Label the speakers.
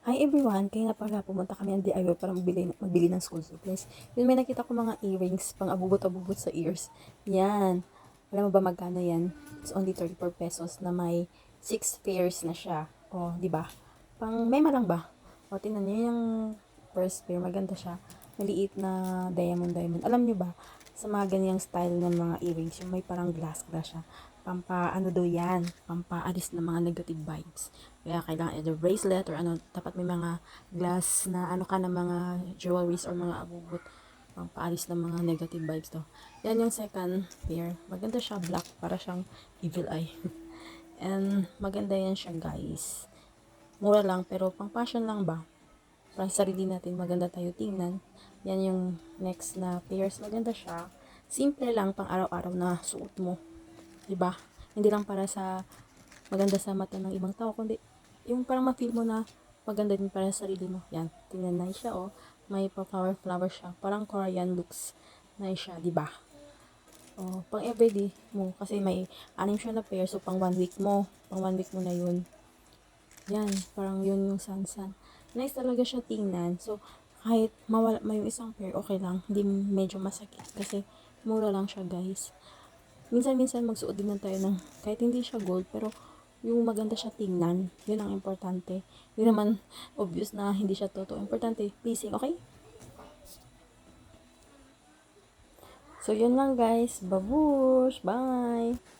Speaker 1: Hi everyone! Kaya na pala pumunta kami ng DIY para magbili, magbili ng school supplies. Yun may nakita ko mga earrings, pang abubot-abubot sa ears. Yan. Alam mo ba magkano yan? It's only 34 pesos na may 6 pairs na siya. O, di ba? Pang mema lang ba? O, tingnan niyo yung first pair. Maganda siya. Maliit na diamond diamond. Alam niyo ba? Sa mga ganyang style ng mga earrings, yung may parang glass glass siya. Pampa, ano daw yan? Pampaalis ng mga negative vibes. Kaya kailangan either bracelet or ano, dapat may mga glass na ano ka na mga jewelries or mga abubot pampaalis ng mga negative vibes to. Yan yung second pair. Maganda siya, black, para siyang evil eye. And maganda yan siya, guys. Mura lang, pero pang fashion lang ba? Para sa sarili natin, maganda tayo tingnan. Yan yung next na pairs. Maganda siya. Simple lang, pang araw-araw na suot mo. 'Di ba? Hindi lang para sa maganda sa mata ng ibang tao, kundi yung parang ma-feel mo na maganda din para sa sarili mo. Yan, tingnan na siya oh. May pa flower siya. Parang Korean looks na siya, 'di ba? Oh, pang everyday mo kasi may anim siya na pair so pang one week mo, pang one week mo na 'yun. Yan, parang yun yung sansan. Nice talaga siya tingnan. So, kahit mawala may isang pair, okay lang. Hindi medyo masakit kasi mura lang siya, guys minsan-minsan magsuot din lang tayo ng kahit hindi siya gold pero yung maganda siya tingnan yun ang importante. Hindi naman obvious na hindi siya totoo. Importante pleasing okay? So yun lang guys. Babush! Bye